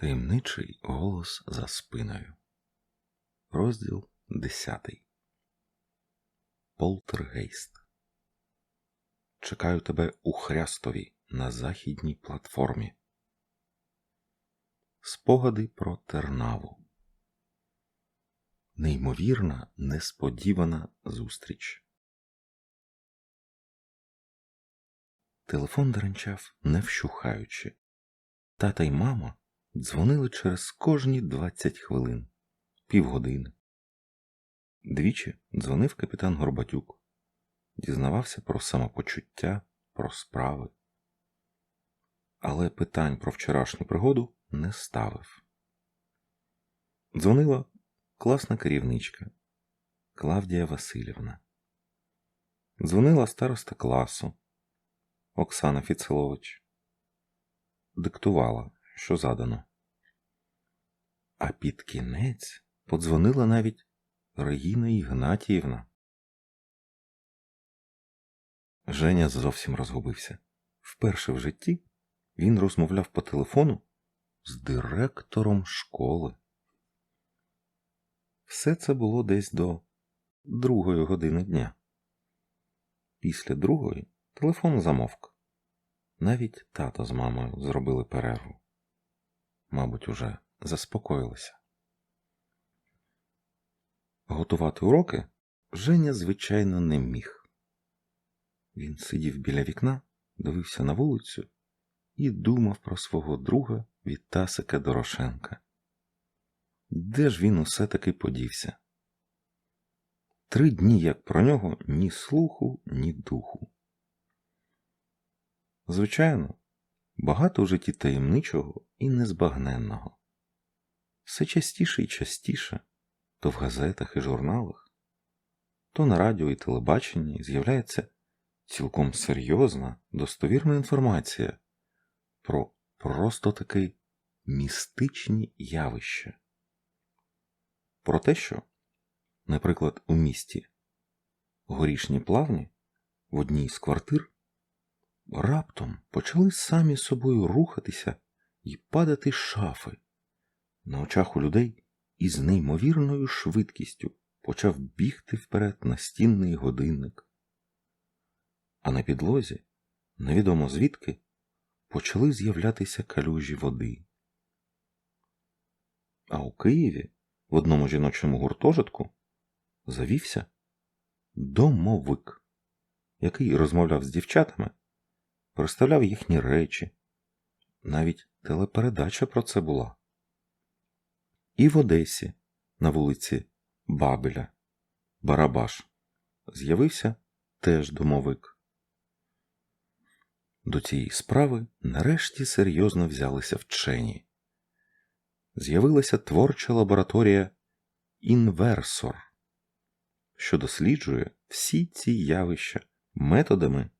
Таємничий голос за спиною. Розділ 10. Полтергейст. Чекаю тебе у Хрястові на західній платформі. Спогади про Тернаву. Неймовірна, несподівана зустріч. Телефон деренчав, не вщухаючи. Тата й мама дзвонили через кожні 20 хвилин, півгодини. Двічі дзвонив капітан Горбатюк, дізнавався про самопочуття, про справи. Але питань про вчорашню пригоду не ставив. Дзвонила класна керівничка Клавдія Васильівна. Дзвонила староста класу Оксана Фіцелович. Диктувала, що задано. А під кінець подзвонила навіть Регіна Ігнатіївна. Женя зовсім розгубився. Вперше в житті він розмовляв по телефону з директором школи. Все це було десь до другої години дня. Після другої телефон замовк. Навіть тато з мамою зробили перерву. Мабуть, уже заспокоїлися. Готувати уроки Женя, звичайно, не міг. Він сидів біля вікна, дивився на вулицю і думав про свого друга Вітасика Дорошенка. Де ж він усе таки подівся? Три дні, як про нього, ні слуху, ні духу. Звичайно, багато в житті таємничого і незбагненного. Все частіше і частіше, то в газетах і журналах, то на радіо і телебаченні з'являється цілком серйозна, достовірна інформація про просто таки містичні явища. Про те, що, наприклад, у місті горішні плавні в одній з квартир раптом почали самі собою рухатися і падати шафи. На очах у людей із неймовірною швидкістю почав бігти вперед настінний годинник. А на підлозі, невідомо звідки, почали з'являтися калюжі води. А у Києві в одному жіночому гуртожитку завівся домовик, який розмовляв з дівчатами представляв їхні речі. Навіть телепередача про це була. І в Одесі, на вулиці Бабеля, Барабаш, з'явився теж домовик. До цієї справи нарешті серйозно взялися вчені. З'явилася творча лабораторія Інверсор, що досліджує всі ці явища методами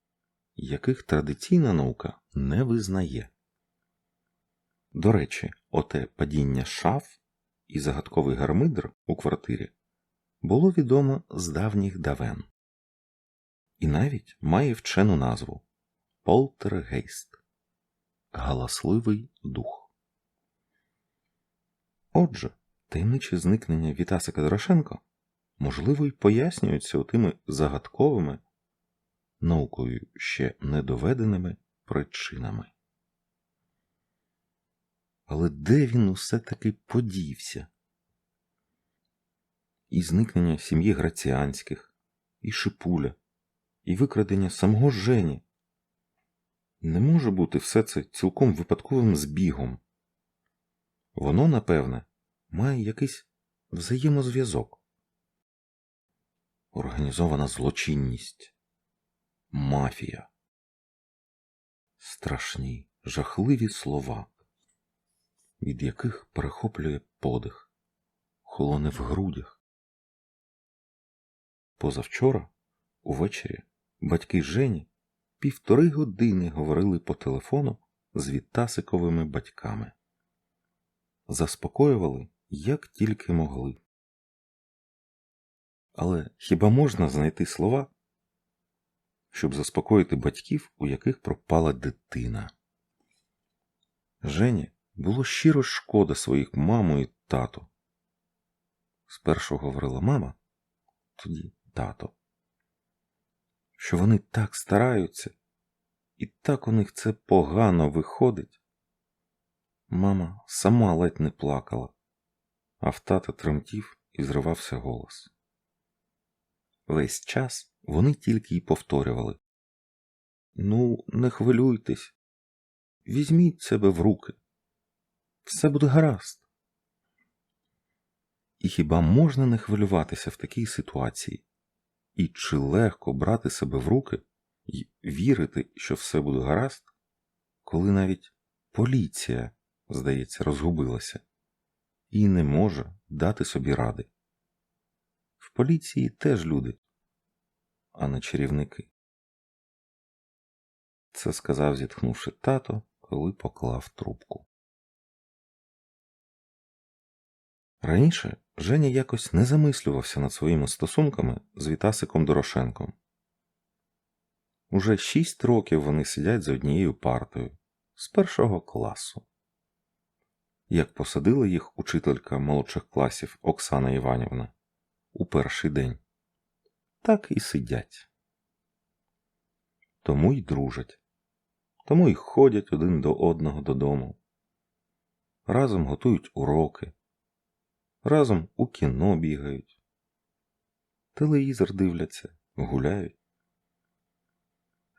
яких традиційна наука не визнає. До речі, оте падіння шаф і загадковий гармидр у квартирі було відомо з давніх давен, і навіть має вчену назву Полтергейст галасливий дух. Отже, таємниче зникнення Вітасика Дорошенко можливо й пояснюються тими загадковими наукою ще недоведеними причинами. Але де він усе таки подівся? І зникнення сім'ї Граціанських, і Шипуля, і викрадення самого Жені. Не може бути все це цілком випадковим збігом. Воно, напевне, має якийсь взаємозв'язок. Організована злочинність, мафія. Страшні, жахливі слова, від яких перехоплює подих, холоне в грудях. Позавчора, увечері, батьки Жені півтори години говорили по телефону з Вітасиковими батьками. Заспокоювали, як тільки могли. Але хіба можна знайти слова, щоб заспокоїти батьків, у яких пропала дитина. Жені було щиро шкода своїх маму і тату. Спершу говорила мама, тоді тато, що вони так стараються, і так у них це погано виходить. Мама сама ледь не плакала, а в тата тремтів і зривався голос. Весь час вони тільки й повторювали Ну, не хвилюйтесь, візьміть себе в руки, все буде гаразд. І хіба можна не хвилюватися в такій ситуації? І чи легко брати себе в руки і вірити, що все буде гаразд, коли навіть поліція, здається, розгубилася і не може дати собі ради? В поліції теж люди, а не чарівники. Це сказав, зітхнувши тато, коли поклав трубку. Раніше Женя якось не замислювався над своїми стосунками з Вітасиком Дорошенком. Уже шість років вони сидять за однією партою з першого класу. Як посадила їх учителька молодших класів Оксана Іванівна у перший день, так і сидять. Тому й дружать, тому й ходять один до одного додому. Разом готують уроки, разом у кіно бігають, телевізор дивляться, гуляють.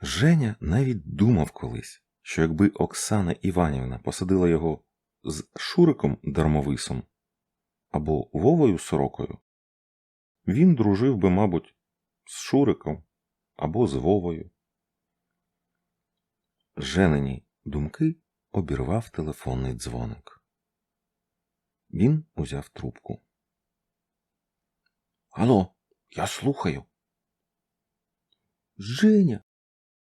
Женя навіть думав колись, що якби Оксана Іванівна посадила його з Шуриком Дармовисом або Вовою Сорокою, він дружив би, мабуть, з Шуриком або з Вовою. Женені думки обірвав телефонний дзвоник. Він узяв трубку. Алло, я слухаю. Женя,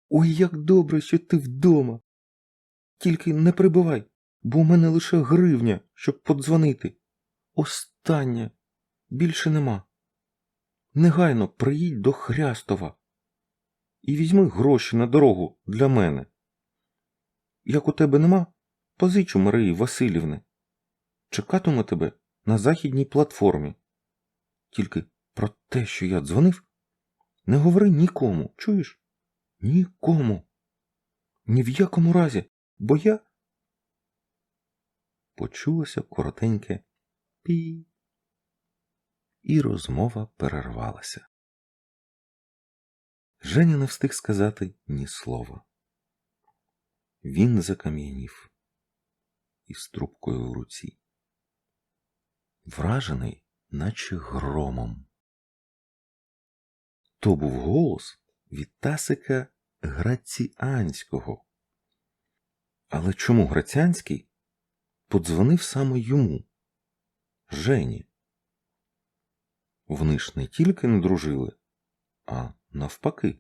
ой, як добре, що ти вдома. Тільки не прибивай, бо у мене лише гривня, щоб подзвонити. Остання, більше нема. Негайно приїдь до Хрястова і візьми гроші на дорогу для мене. Як у тебе нема, позичу Марії Васильівни. Чекатиму тебе на західній платформі. Тільки про те, що я дзвонив, не говори нікому, чуєш? Нікому. Ні в якому разі, бо я. Почулося коротеньке пі. І розмова перервалася. Женя не встиг сказати ні слова. Він закам'янів із трубкою в руці, вражений, наче громом. То був голос від Тасика Граціанського. Але чому Граціанський подзвонив саме йому, Жені? Вони ж не тільки не дружили, а навпаки.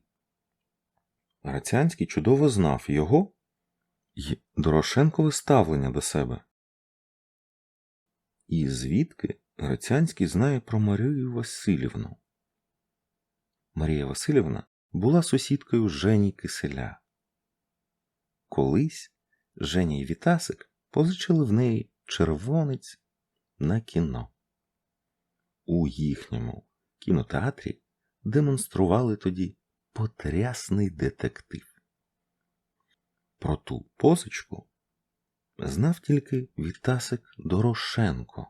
Граціанський чудово знав його й Дорошенкове ставлення до себе. І звідки Грицянський знає про Марію Васильівну? Марія Васильівна була сусідкою Жені Киселя. Колись Женя і Вітасик позичили в неї червонець на кіно. У їхньому кінотеатрі демонстрували тоді потрясний детектив. Про ту позичку знав тільки Вітасик Дорошенко.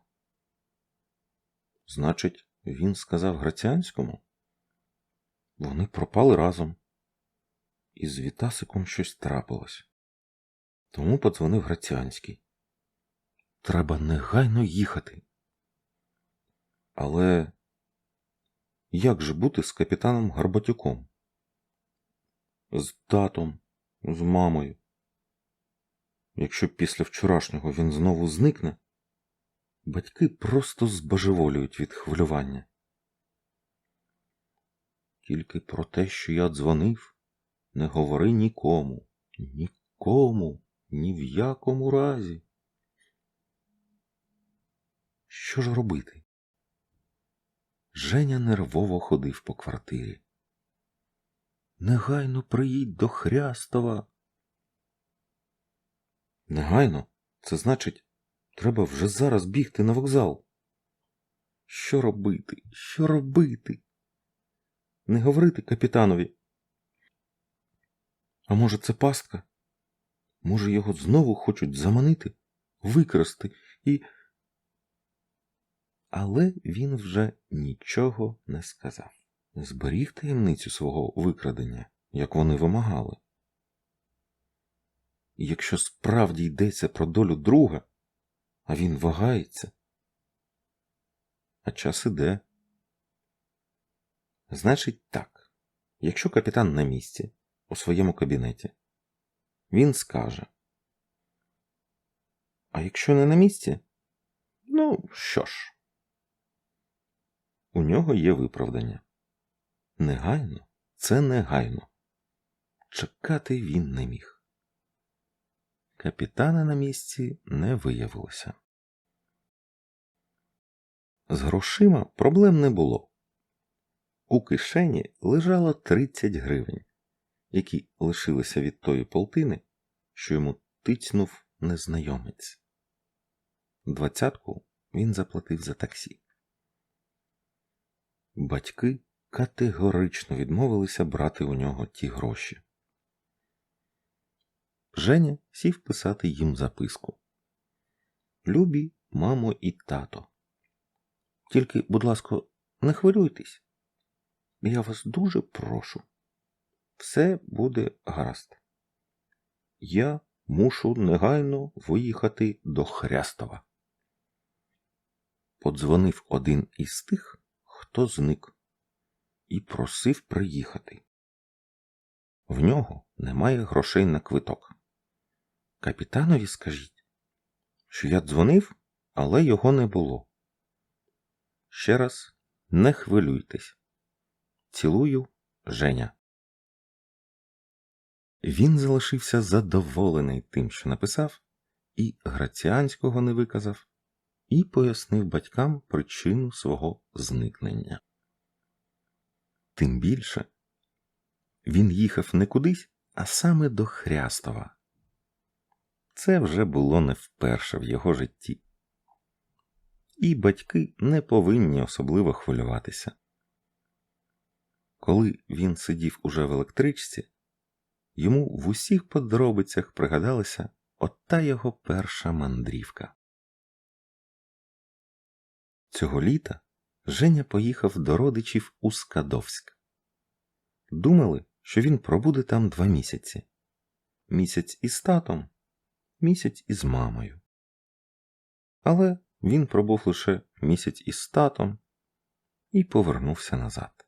Значить, він сказав Грацянському? Вони пропали разом, і з Вітасиком щось трапилось. Тому подзвонив Грацянський. Треба негайно їхати. Але як же бути з капітаном Гарбатюком? З татом, з мамою? Якщо після вчорашнього він знову зникне, батьки просто збожеволюють від хвилювання. Тільки про те, що я дзвонив, не говори нікому, нікому, ні в якому разі. Що ж робити? Женя нервово ходив по квартирі. Негайно приїдь до Хрястова. Негайно Це значить, треба вже зараз бігти на вокзал. Що робити? Що робити? Не говорити капітанові. А може, це пастка? Може, його знову хочуть заманити, викрасти і. Але він вже нічого не сказав. Зберіг таємницю свого викрадення, як вони вимагали. І якщо справді йдеться про долю друга, а він вагається, а час іде. Значить так, якщо капітан на місці у своєму кабінеті, він скаже. А якщо не на місці, ну що ж, у нього є виправдання. Негайно це негайно. Чекати він не міг. Капітана на місці не виявилося. З грошима проблем не було. У кишені лежало 30 гривень, які лишилися від тої полтини, що йому тицьнув незнайомець. Двадцятку він заплатив за таксі. Батьки категорично відмовилися брати у нього ті гроші. Женя сів писати їм записку. Любі, мамо і тато. Тільки, будь ласка, не хвилюйтесь. Я вас дуже прошу. Все буде гаразд. Я мушу негайно виїхати до Хрястова. Подзвонив один із тих, хто зник, і просив приїхати. В нього немає грошей на квиток. Капітанові скажіть, що я дзвонив, але його не було. Ще раз не хвилюйтесь. Цілую, Женя. Він залишився задоволений тим, що написав, і граціанського не виказав, і пояснив батькам причину свого зникнення. Тим більше він їхав не кудись, а саме до Хрястова. Це вже було не вперше в його житті. І батьки не повинні особливо хвилюватися. Коли він сидів уже в електричці, йому в усіх подробицях пригадалася ота його перша мандрівка. Цього літа Женя поїхав до родичів у Скадовськ. Думали, що він пробуде там два місяці місяць із татом, місяць із мамою. Але він пробув лише місяць із татом і повернувся назад.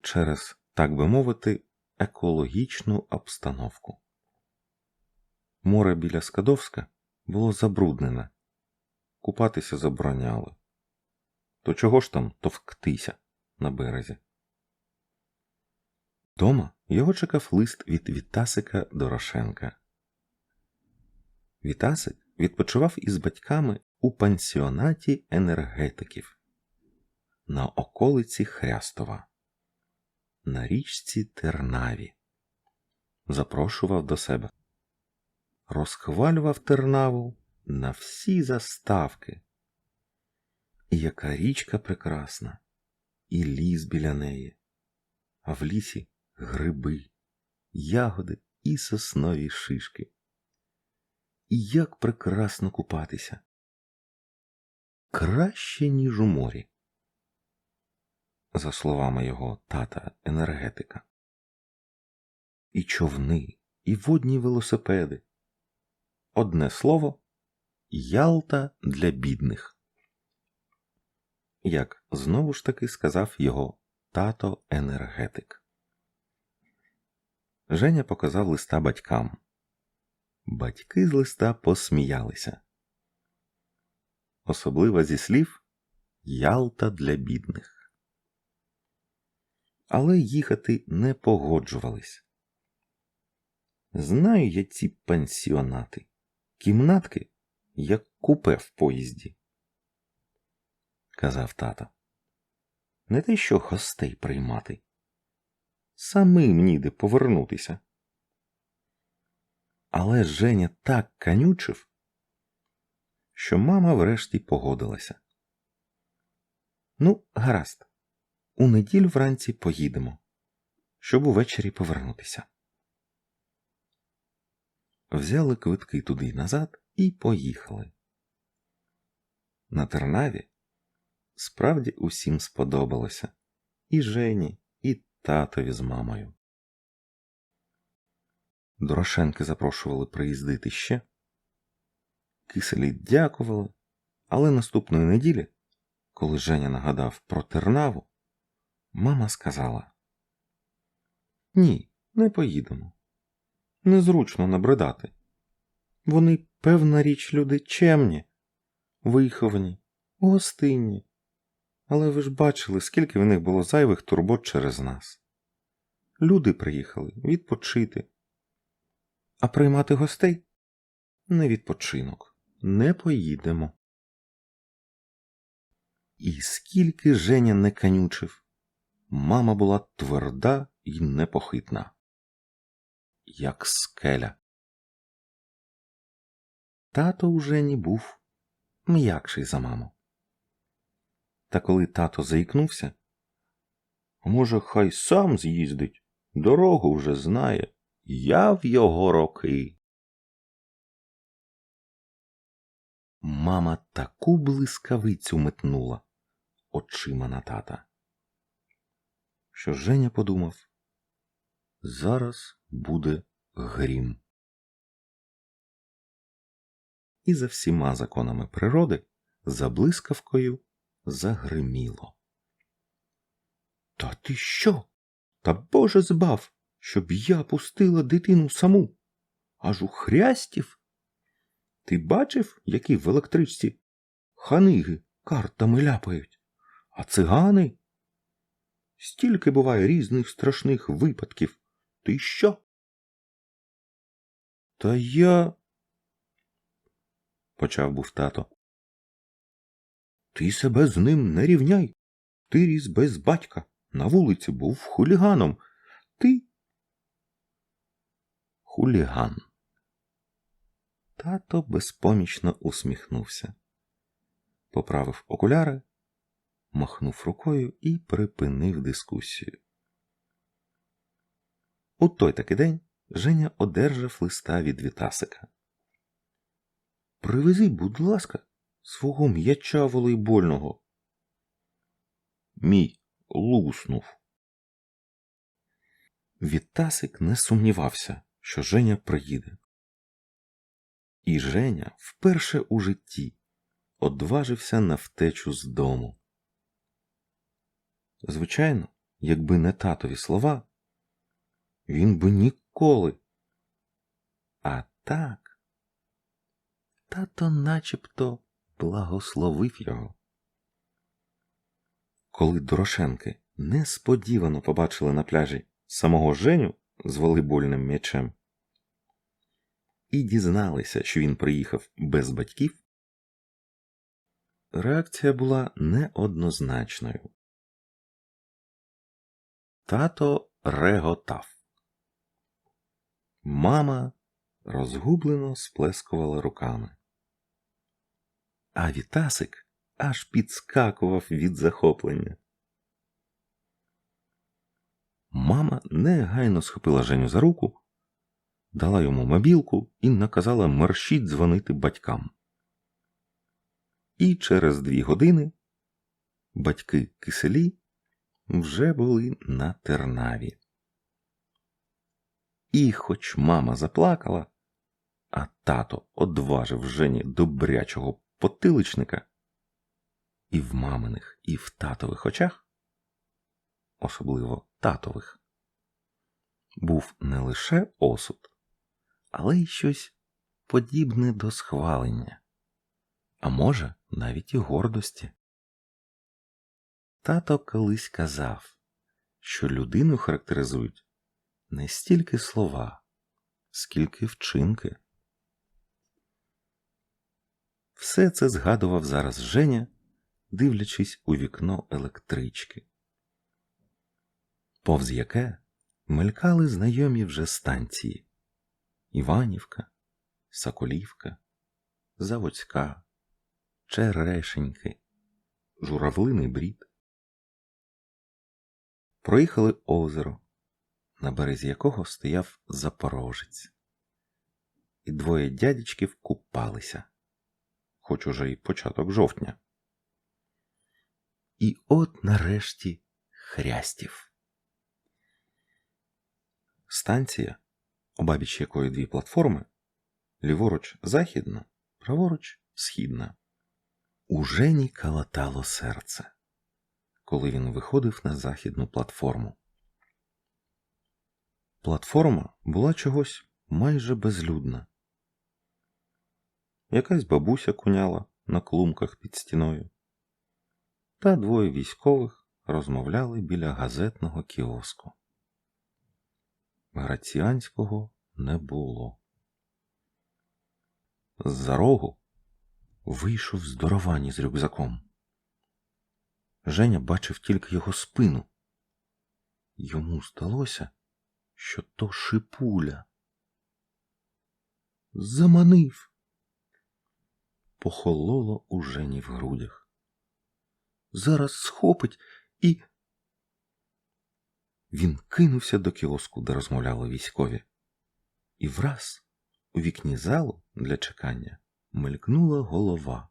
Через, так би мовити, екологічну обстановку. Море біля Скадовська було забруднене, купатися забороняли. То чого ж там товктися на березі? Дома його чекав лист від Вітасика Дорошенка. Вітасик відпочивав із батьками у пансіонаті енергетиків на околиці Хрястова, на річці Тернаві. Запрошував до себе, розхвалював Тернаву на всі заставки. І яка річка прекрасна, і ліс біля неї, а в лісі гриби, ягоди і соснові шишки. І як прекрасно купатися. Краще, ніж у морі. За словами його тата енергетика. І човни, і водні велосипеди. Одне слово Ялта для бідних. Як знову ж таки сказав його тато енергетик. Женя показав листа батькам. Батьки з листа посміялися. Особливо зі слів Ялта для бідних. Але їхати не погоджувались. Знаю я ці пансіонати, кімнатки, як купе в поїзді, казав тато. Не те, що гостей приймати. Самим ніде повернутися. Але Женя так канючив, що мама врешті погодилася. Ну, гаразд, у неділю вранці поїдемо, щоб увечері повернутися. Взяли квитки туди й назад і поїхали. На Тернаві справді усім сподобалося і Жені, і татові з мамою. Дорошенки запрошували приїздити ще. Киселі дякували, але наступної неділі, коли Женя нагадав про Тернаву, мама сказала: Ні, не поїдемо. Незручно набридати. Вони, певна річ, люди чемні, виховані, гостинні. Але ви ж бачили, скільки в них було зайвих турбот через нас. Люди приїхали відпочити, а приймати гостей не відпочинок, не поїдемо. І скільки Женя не канючив, мама була тверда і непохитна, як скеля. Тато у Жені був м'якший за маму. Та коли тато заїкнувся, може, хай сам з'їздить, дорогу вже знає, я в його роки. Мама таку блискавицю метнула очима на тата, що Женя подумав, зараз буде грім. І за всіма законами природи, за блискавкою загриміло. Та ти що? Та Боже збав, щоб я пустила дитину саму, аж у хрястів. Ти бачив, які в електричці ханиги картами ляпають, а цигани? Стільки буває різних страшних випадків. Ти що? Та я. Почав був тато. Ти себе з ним не рівняй. Ти ріс без батька, на вулиці був хуліганом. Ти. Хуліган. Тато безпомічно усміхнувся, поправив окуляри, махнув рукою і припинив дискусію. У той таки день Женя одержав листа від Вітасика. Привези, будь ласка, свого м'яча волейбольного. Мій луснув. Вітасик не сумнівався, що Женя приїде. І Женя вперше у житті одважився на втечу з дому. Звичайно, якби не татові слова, він би ніколи. А так, тато начебто благословив його. Коли Дорошенки несподівано побачили на пляжі самого Женю з волейбольним м'ячем і дізналися, що він приїхав без батьків, реакція була неоднозначною. Тато реготав. Мама розгублено сплескувала руками. А Вітасик аж підскакував від захоплення. Мама негайно схопила Женю за руку, дала йому мобілку і наказала мерщіть дзвонити батькам. І через дві години батьки киселі вже були на тернаві. І хоч мама заплакала, а тато одважив Жені добрячого потиличника, і в маминих, і в татових очах, особливо татових, був не лише осуд, але й щось подібне до схвалення, а може, навіть і гордості. Тато колись казав, що людину характеризують не стільки слова, скільки вчинки. Все це згадував зараз Женя, дивлячись у вікно електрички, повз яке мелькали знайомі вже станції, Іванівка, Соколівка, Заводська, Черешеньки, Журавлиний брід. Проїхали озеро, на березі якого стояв запорожець. І двоє дядечків купалися, хоч уже й початок жовтня. І от нарешті хрястів. Станція, обабіч якої дві платформи, ліворуч західна, праворуч східна. У Жені калатало серце, коли він виходив на західну платформу. Платформа була чогось майже безлюдна. Якась бабуся куняла на клумках під стіною, та двоє військових розмовляли біля газетного кіоску. Граціанського не було. З-за рогу вийшов здоровані з рюкзаком. Женя бачив тільки його спину. Йому здалося, що то шипуля. Заманив. Похололо у Жені в грудях. Зараз схопить і. Він кинувся до кіоску, де розмовляли військові, і враз у вікні залу для чекання мелькнула голова.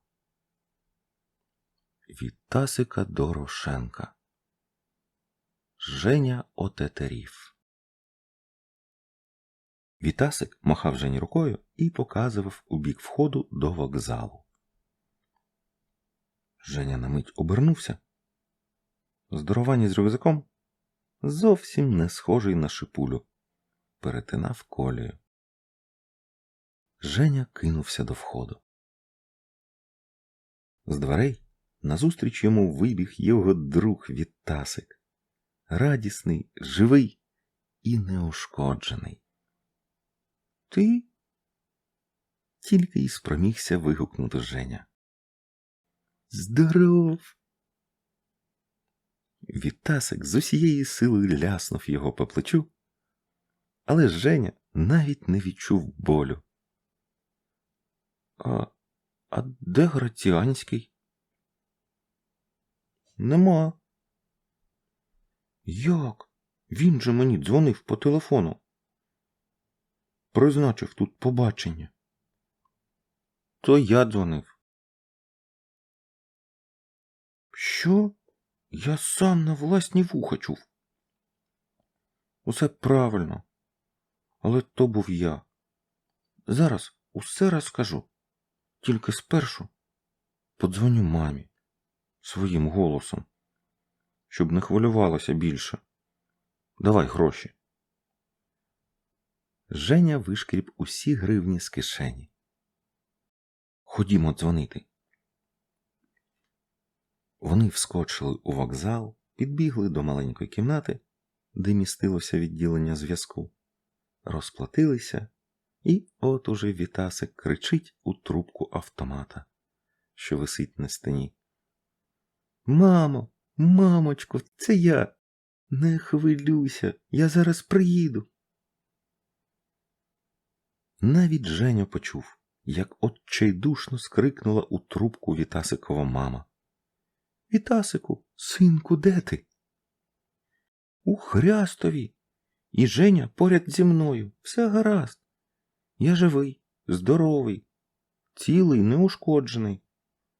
Вітасика Дорошенка. Женя отетерів. Вітасик махав Жені рукою і показував у бік входу до вокзалу. Женя на мить обернувся. Здоровані з рюкзаком зовсім не схожий на шипулю, перетинав колію. Женя кинувся до входу. З дверей назустріч йому вибіг його друг Вітасик, радісний, живий і неушкоджений. Ти? Тільки й спромігся вигукнути Женя. Здоров! Вітасик з усієї сили ляснув його по плечу, але Женя навіть не відчув болю. А а де Граціанський? Нема. Як? Він же мені дзвонив по телефону. Призначив тут побачення. То я дзвонив. Що? Я сам на власні вуха чув. Усе правильно, але то був я. Зараз усе розкажу. Тільки спершу подзвоню мамі своїм голосом, щоб не хвилювалася більше. Давай гроші. Женя вишкріб усі гривні з кишені. Ходімо дзвонити. Вони вскочили у вокзал, підбігли до маленької кімнати, де містилося відділення зв'язку, розплатилися, і от уже Вітасик кричить у трубку автомата, що висить на стіні. Мамо, мамочко, це я. Не хвилюйся, я зараз приїду. Навіть Женя почув, як отчайдушно скрикнула у трубку Вітасикова мама. Вітасику, синку, де ти? У Хрястові. І Женя поряд зі мною. Все гаразд. Я живий, здоровий, цілий, неушкоджений.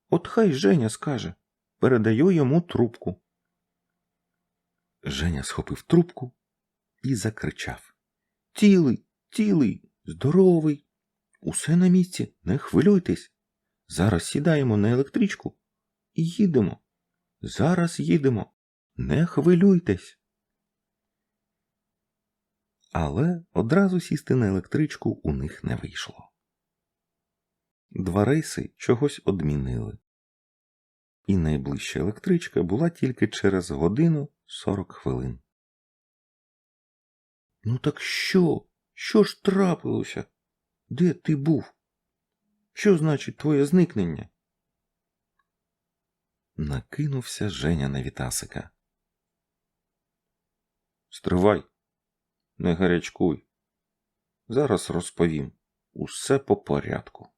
От хай Женя скаже, передаю йому трубку. Женя схопив трубку і закричав Цілий, цілий, здоровий. Усе на місці, не хвилюйтесь. Зараз сідаємо на електричку і їдемо. Зараз їдемо. Не хвилюйтесь. Але одразу сісти на електричку у них не вийшло. Два рейси чогось одмінили, і найближча електричка була тільки через годину сорок хвилин. Ну, так що? Що ж трапилося? Де ти був? Що значить твоє зникнення? Накинувся Женя на Вітасика. Стривай, не гарячкуй. Зараз розповім усе по порядку.